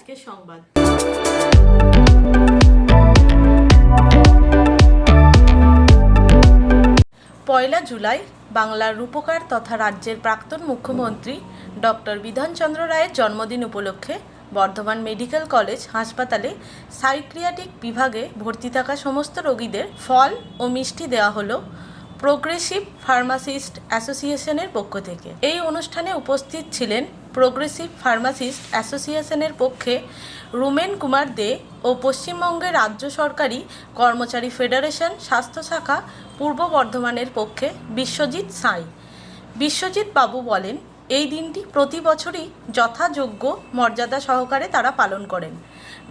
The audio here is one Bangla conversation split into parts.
আজকের সংবাদ। পয়লা জুলাই বাংলার রূপকার তথা রাজ্যের প্রাক্তন মুখ্যমন্ত্রী ডক্টর বিধানচন্দ্র রায়ের জন্মদিন উপলক্ষে বর্ধমান মেডিকেল কলেজ হাসপাতালে সাইক্রিয়াটিক বিভাগে ভর্তি থাকা সমস্ত রোগীদের ফল ও মিষ্টি দেওয়া হলো প্রোগ্রেসিভ ফার্মাসিস্ট অ্যাসোসিয়েশনের পক্ষ থেকে। এই অনুষ্ঠানে উপস্থিত ছিলেন প্রোগ্রেসিভ ফার্মাসিস্ট অ্যাসোসিয়েশনের পক্ষে রুমেন কুমার দে ও পশ্চিমবঙ্গের রাজ্য সরকারি কর্মচারী ফেডারেশন স্বাস্থ্য শাখা পূর্ব বর্ধমানের পক্ষে বিশ্বজিৎ সাঁই। বিশ্বজিৎ বাবু বলেন, এই দিনটি প্রতি বছরই যথাযোগ্য মর্যাদা সহকারে তারা পালন করেন।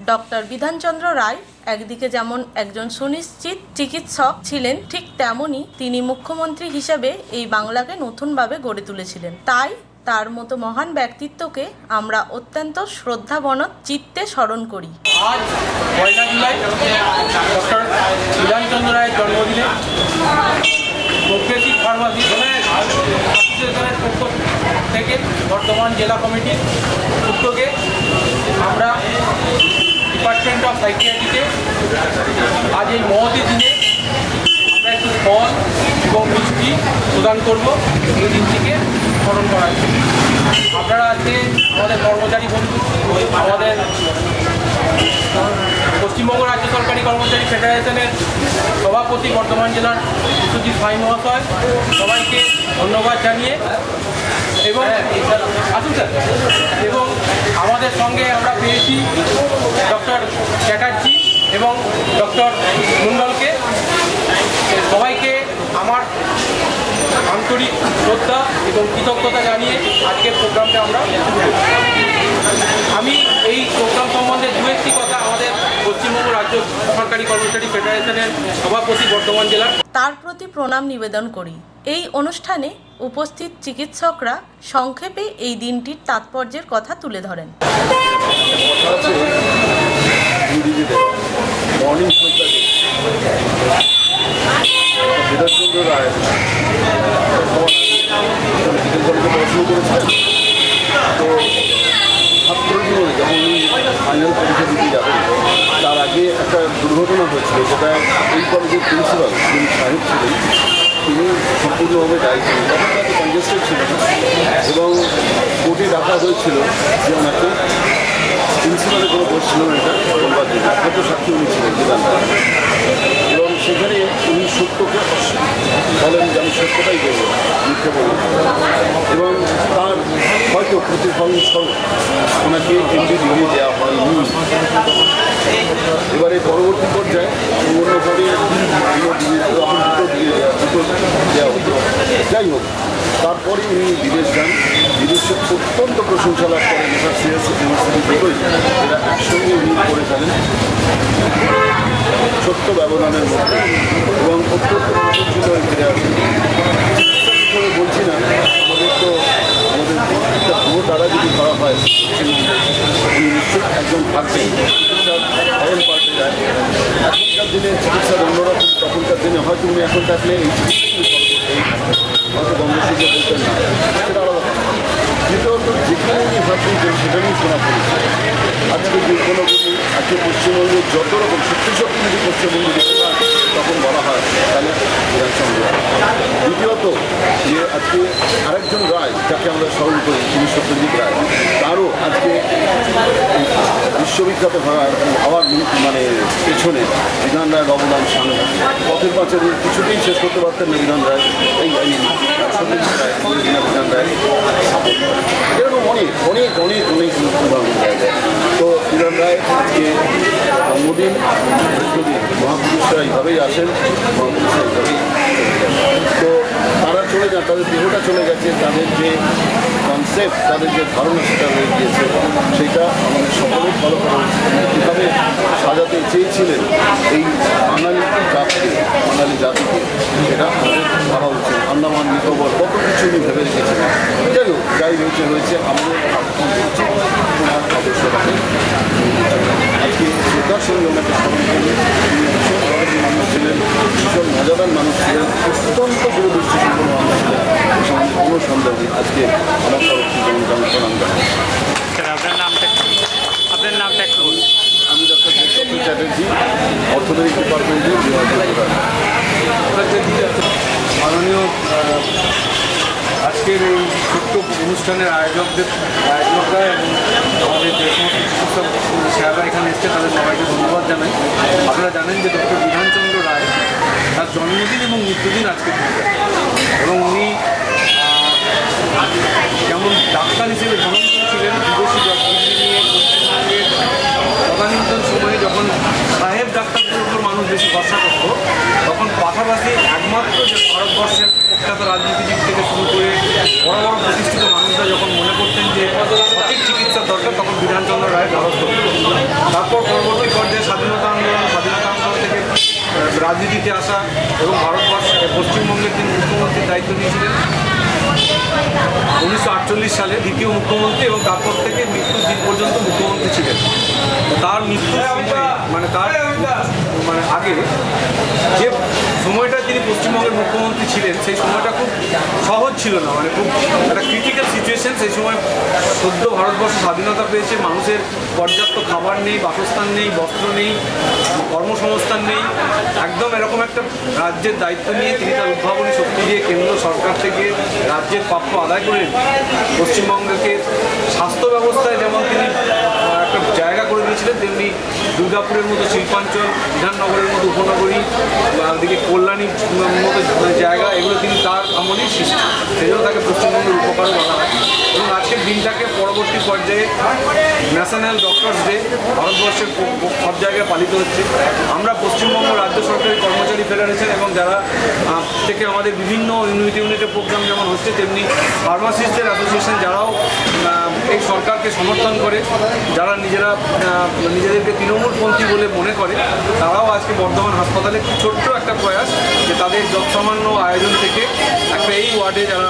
ডক্টর বিধানচন্দ্র রায় একদিকে যেমন একজন সুনিশ্চিত চিকিৎসক ছিলেন, ঠিক তেমনই তিনি মুখ্যমন্ত্রী হিসেবে এই বাংলাকে নতুনভাবে গড়ে তুলেছিলেন। তাই তার মতো মহান ব্যক্তিত্বকে আমরা অত্যন্ত শ্রদ্ধাবনত চিত্তে স্মরণ করি। পয়লা জুলাই, ডক্টর রায়ের থেকে বর্তমান জেলা কমিটির উদ্যোগে আমরা ডিপার্টমেন্ট অফ সাইকিয়াট্রিকে আজ এই মহতি দিনে আমরা একটু ফল এবং মিষ্টি প্রদান করব। এই দিনটিকে স্মরণ করার জন্য আপনারা আজকে আমাদের কর্মচারী বন্ধু আমাদের পশ্চিমবঙ্গ রাজ্য সরকারি কর্মচারী ফেডারেশনের সভাপতি বর্ধমান জেলার বিশ্বজিৎ ভাই মহাশয় সবাইকে ধন্যবাদ জানিয়ে এবং আসুন স্যার। এবং আমাদের সঙ্গে আমরা পেয়েছি ডক্টর চ্যাটার্জি এবং ডক্টর মণ্ডলকে। সবাইকে আমার আন্তরিক শ্রদ্ধা এবং কৃতজ্ঞতা জানিয়ে আজকের প্রোগ্রামটা আমরা আমি এই প্রোগ্রাম সম্বন্ধে দু একটি কথা আমাদের পশ্চিমবঙ্গ রাজ্য সরকারি কর্মচারী ফেডারেশনের সভাপতি বর্ধমান জেলার তার প্রতি প্রণাম নিবেদন করি। এই অনুষ্ঠানে উপস্থিত চিকিৎসকরা সংক্ষেপে এই দিনটির তাৎপর্যের কথা তুলে ধরেন। মর্নিং শ্রদ্ধা রায়। তো ছাত্র যখন উনি ফাইনাল পরীক্ষা দিতে তার আগে একটা দুর্ঘটনা হয়েছিল যেটা এই কলেজের প্রিন্সিপাল ছিলেন, তিনি সম্পূর্ণভাবে ছিলেন। এবং কোর্টে ডাকা হয়েছিল যে ওনাকে প্রিন্সিপালের কোনো দোষ ছিল না এটা বলবার জন্য একমাত্র সাক্ষী উনি ছিলেন বিধান এবং সেখানে উনি সত্যকে বলেন যে আমি সত্যটাই বলব, মিথ্যে বলব এবং তার হয়তো প্রতিফলন স্বরূপ ওনাকে এমডি ডিগ্রি দেওয়া হয়নি। এবারে পরবর্তী পর্যায়ে অন্যভাবে দুটো যাই হোক, তারপরে উনি বিদেশ যান। বিদেশে অত্যন্ত প্রশংসা লাভ করেন সিএস ইউনিভার্সিটি দুটোই এরা একসঙ্গে উনি করে ফেলেন ছোট্ট ব্যবধানের মধ্যে এবং অত্যন্ত প্রশংসিত হয়ে ফিরে আসেন বলছি না, আমাদের তো একটা পুরো দ্বারা যদি ধরা হয় একজন থাকবেন। চিকিৎসার এখনকার দিনে চিকিৎসার অন্যরকম তখনকার দিনে হয়তো উনি এখন থাকলে এই হয়তো বন্ধুকে বলতেন না। সেটা আলাদা। দ্বিতীয়ত, যেখানে উনি আজকে যে কোনো আজকে পশ্চিমবঙ্গের যত রকম সত্যি সত্যি যদি পশ্চিমবঙ্গে তখন বলা হয় তাহলে দ্বিতীয়ত যে আজকে আরেকজন রায়, যাকে আমরা স্মরণ করি, তিনি সত্যজিৎ রায়, তারও আজকে বিশ্ববিখ্যাত হওয়ার হওয়ার মানে পেছনে বিধান রায়ের অবদান সামনে পথের পাঁচের কিছুতেই শেষ করতে পারতেন না বিধান রায়। এই সত্যজিৎ রায় বিধান রায় এরকম অনেক অনেক অনেক অনেক উদাহরণ তো বিধান রায় আজকে জন্মদিন, মহাপুরুষরা এইভাবেই আসেন, মহাপুরুষরা এইভাবেই তো তারা চলে যান, তাদের দেহটা চলে গেছে, তাদের যে কনসেপ্ট তাদের যে ধারণা সেটা রয়ে গিয়েছে। সেটা আমাদের সকলেই ফলো করা। কীভাবে সাজাতে চেয়েছিলেন এই বাঙালি জাতিকে বাঙালি জাতিকে, সেটা আমাদের ভাবা উচিত। আন্দামান নিকোবর কত কিছু রেখেছিলেন যাই হয়েছে হয়েছে আমাদের আদর্শটাকে আজকে শ্রদ্ধার সঙ্গে ওনাকে স্মরণ করি ভীষণ ভালো মানুষ ছিলেন, ভীষণ মজাদার মানুষ ছিলেন, অত্যন্ত দূরদৃষ্টি সম্পন্ন মানুষ ছিলেন। কোনো সন্দেহ আজকে আমার তরফ থেকে আমি তাকে প্রণাম জানাই স্যার আপনার নামটা কি? আপনার আপনাদের নামটা একটু বলুন আমি ডক্টর দেবপ্রতি চ্যাটার্জি অর্থনৈতিক ডিপার্টমেন্টের বিভাগ মাননীয় আহ, আজকের এই ছোট্ট অনুষ্ঠানের আয়োজকদের, আয়োজকরা এবং আমাদের যে সমস্ত স্যাররা এখানে এসছে, তাদের সবাইকে ধন্যবাদ জানাই। আপনারা জানেন যে ডক্টর বিধানচন্দ্র রায়, তার জন্মদিন এবং মৃত্যুদিন আজকে এবং উনি আহ, যেমন ডাক্তার হিসেবে জনপ্রিয় ছিলেন বিদেশি ডক্টরদের নিয়ে পশ্চিমবঙ্গের তদানীন্তন সময়ে যখন সাহেব ডাক্তারদের উপর মানুষ বেশি ভরসা করত তখন পাশাপাশি যে ভারতবর্ষের প্রখ্যাত রাজনীতিবিদ থেকে শুরু করে বড় বড় প্রতিষ্ঠিত মানুষরা যখন মনে করতেন যে সঠিক চিকিৎসার দরকার, তখন বিধানচন্দ্র রায়ের দ্বারস্থ তারপর পরবর্তী পর্যায়ে স্বাধীনতা আন্দোলন স্বাধীনতা আন্দোলন থেকে রাজনীতিতে আসা এবং ভারতবর্ষ পশ্চিমবঙ্গের তিনি মুখ্যমন্ত্রীর দায়িত্ব নিয়েছিলেন, উনিশশো আটচল্লিশ সালে দ্বিতীয় মুখ্যমন্ত্রী এবং তারপর থেকে মৃত্যুর দিন পর্যন্ত মুখ্যমন্ত্রী ছিলেন। তার মৃত্যুর মানে তার মানে আগে যে সময়টা তিনি পশ্চিমবঙ্গের মুখ্যমন্ত্রী ছিলেন সেই সময়টা খুব সহজ ছিল না। মানে খুব একটা ক্রিটিক্যাল সিচুয়েশন সেই সময় সদ্য ভারতবর্ষ স্বাধীনতা পেয়েছে মানুষের পর্যাপ্ত খাবার নেই বাসস্থান নেই বস্ত্র নেই কর্মসংস্থান নেই। একদম এরকম একটা রাজ্যের দায়িত্ব নিয়ে তিনি তার উদ্ভাবনী শক্তি দিয়ে কেন্দ্র সরকার থেকে রাজ্যের প্রাপ্য আদায় করে পশ্চিমবঙ্গকে স্বাস্থ্য ব্যবস্থায় যেমন তিনি একটা জায়গা করে দিয়েছিলেন, তেমনি দুর্গাপুরের মতো শিল্পাঞ্চল, বিধাননগরের মতো উপনগরী বা ওদিকে কল্যাণীর মতো জায়গা, এগুলো তিনি তার আমলেই সৃষ্টি। সেই জন্য তাকে পশ্চিমবঙ্গের উপকারও বলা হয়। এবং আজকের দিনটাকে পরবর্তী পর্যায়ে ন্যাশনাল ডক্টরস ডে ভারতবর্ষের সব জায়গায় পালিত হচ্ছে। আমরা পশ্চিমবঙ্গ রাজ্য সরকারি কর্মচারী ফেডারেশন এবং যারা থেকে আমাদের বিভিন্ন ইউনিট, ইউনিটের প্রোগ্রাম যেমন হচ্ছে, তেমনি ফার্মাসিস্টদের অ্যাসোসিয়েশন যারাও এই সরকারকে সমর্থন করে, যারা নিজেরা নিজেদেরকে তৃণমূলপন্থী বলে মনে করে, তারাও আজকে বর্ধমান হাসপাতালে খুব ছোট্ট একটা প্রয়াস যে তাদের যৎসামান্য আয়োজন থেকে একটা এই ওয়ার্ডে যারা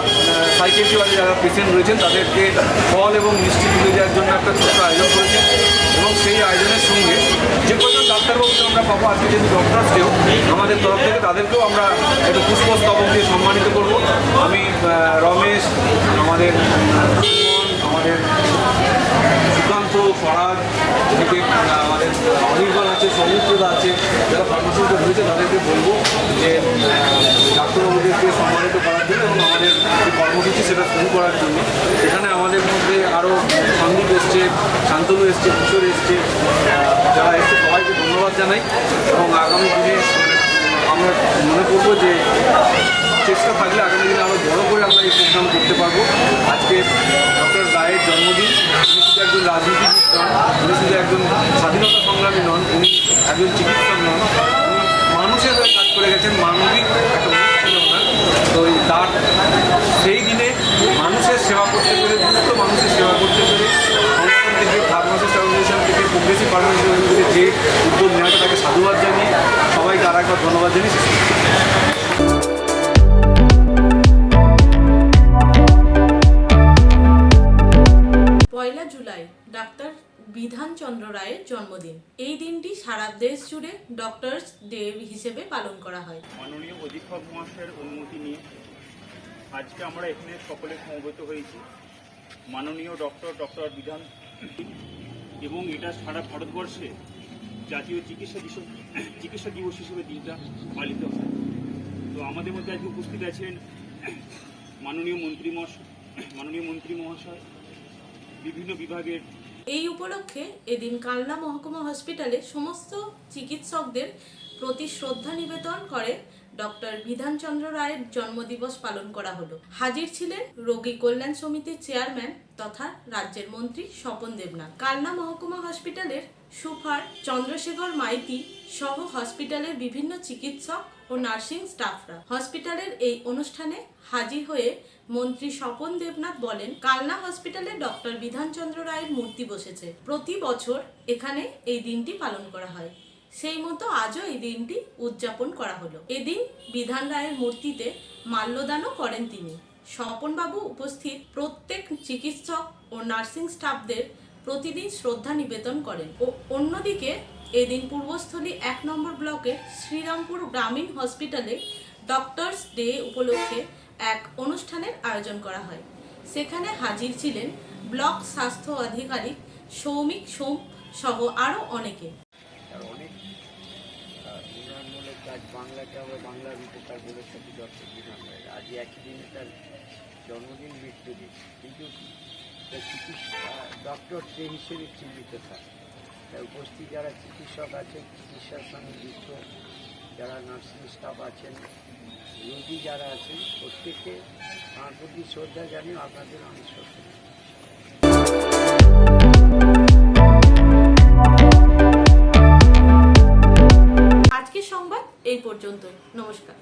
সাইকেট্রি ওয়ার্ডে যারা পেশেন্ট রয়েছেন, তাদেরকে ফল এবং মিষ্টি তুলে দেওয়ার জন্য একটা ছোট্ট আয়োজন করেছেন। এবং সেই আয়োজনের সঙ্গে যে কজন ডাক্তারবাবুকে আমরা পাবো, আজকে যেহেতু ডক্টরস ডেও আমাদের তরফ থেকে তাদেরকেও আমরা একটু পুষ্পস্তবক দিয়ে সম্মানিত করব। আমি রমেশ, আমাদের আমাদের সুকান্ত এদিকে আহ, আমাদের অনির্বাণ আছে সৌমিত্রদা আছে যারা ফার্মাসিস্টে রয়েছে তাদেরকে বলব যে ডাক্তারবাবুদেরকে সম্মানিত করার জন্য এবং আমাদের যে কর্মসূচি সেটা শুরু করার জন্য। এখানে আমাদের মধ্যে আরও সন্দীপ এসছে শান্তনু এসছে কিশোর এসছে যারা এসছে সবাইকে ধন্যবাদ জানাই এবং আগামী দিনে আমরা মনে করব যে চেষ্টা থাকলে আগামী দিনে আরও বড় করে আমরা এই প্রোগ্রাম করতে পারব। আজকে ডক্টর রায়ের জন্মদিন, উনি শুধু একজন রাজনীতিবিদ নন, উনি শুধু একজন স্বাধীনতা সংগ্রামী নন, উনি একজন চিকিৎসক নন মানুষের হয়ে কাজ করে গেছেন, মানবিক একটা তো তার সেই দিনে মানুষের সেবা করতে পেরে, দুস্থ মানুষের সেবা করতে পেরে সংগঠন থেকে ফার্মাসিস্ট অর্গানাইজেশন থেকে প্রগ্রেসিভ ফার্মাসিস্ট যে উদ্যোগ নেওয়াটা তাকে সাধুবাদ জানিয়ে সবাইকে আর একবার ধন্যবাদ জানিয়ে বিধানচন্দ্র রায়ের জন্মদিন। এই দিনটি সারা দেশ জুড়ে ডক্টরস ডে হিসেবে পালন করা হয়। মাননীয় অধীক্ষক মহাশয়ের অনুমতি নিয়ে আজকে আমরা এখানে সকলে সমবেত হয়েছি। মাননীয় ডক্টর ডক্টর বিধান এবং এটা সারা ভারতবর্ষে জাতীয় চিকিৎসা চিকিৎসা দিবস হিসেবে দিনটা পালিত হয়। তো আমাদের মধ্যে আজকে উপস্থিত আছেন মাননীয় মন্ত্রী মহাশয়, মাননীয় মন্ত্রী মহাশয়, বিভিন্ন বিভাগের এই উপলক্ষে এদিন কালনা মহকুমা হসপিটালে সমস্ত চিকিৎসকদের প্রতি শ্রদ্ধা নিবেদন করে ডক্টর বিধানচন্দ্র রায়ের জন্মদিবস পালন করা হলো। হাজির ছিলেন রোগী কল্যাণ সমিতির চেয়ারম্যান তথা রাজ্যের মন্ত্রী স্বপন দেবনাথ। কালনা মহকুমা হসপিটালের সুপার চন্দ্রশেখর মাইতি সহ হসপিটালের বিভিন্ন চিকিৎসক ও নার্সিং স্টাফরা। হসপিটালের এই অনুষ্ঠানে হাজির হয়ে মন্ত্রী স্বপন দেবনাথ বলেন কালনা হসপিটালে ডক্টর বিধানচন্দ্র রায়ের মূর্তি বসেছে। প্রতি বছর এখানে এই দিনটি পালন করা হয়। সেই মতো আজও এই দিনটি উদযাপন করা হলো। এদিন বিধান রায়ের মূর্তিতে মাল্যদানও করেন তিনি। স্বপনবাবু উপস্থিত প্রত্যেক চিকিৎসক ও নার্সিং স্টাফদের প্রতিদিন শ্রদ্ধা নিবেদন করেন। ও অন্যদিকে এদিন পূর্বস্থলী এক নম্বর ব্লকের শ্রীরামপুর গ্রামীণ হসপিটালে ডক্টরস ডে উপলক্ষে এক অনুষ্ঠানের আয়োজন করা হয়। সেখানে হাজির ছিলেন ব্লক স্বাস্থ্য আধিকারিক সৌমিক সোম সহ আরও অনেকে। বাংলাকে আমরা ডক্টর বিধান রায় আজ একই দিনে তার জন্মদিন কিন্তু ডক্টর যে হিসেবে চিহ্নিত থাকে। উপস্থিত যারা চিকিৎসক আছেন, চিকিৎসার সঙ্গে যুক্ত যারা নার্সিং স্টাফ আছেন, রোগী যারা আছেন, প্রত্যেককে তাঁর প্রতি শ্রদ্ধা জানিয়ে আপনাদের আমি শ্রদ্ধা আজকের সংবাদ এই পর্যন্ত নমস্কার।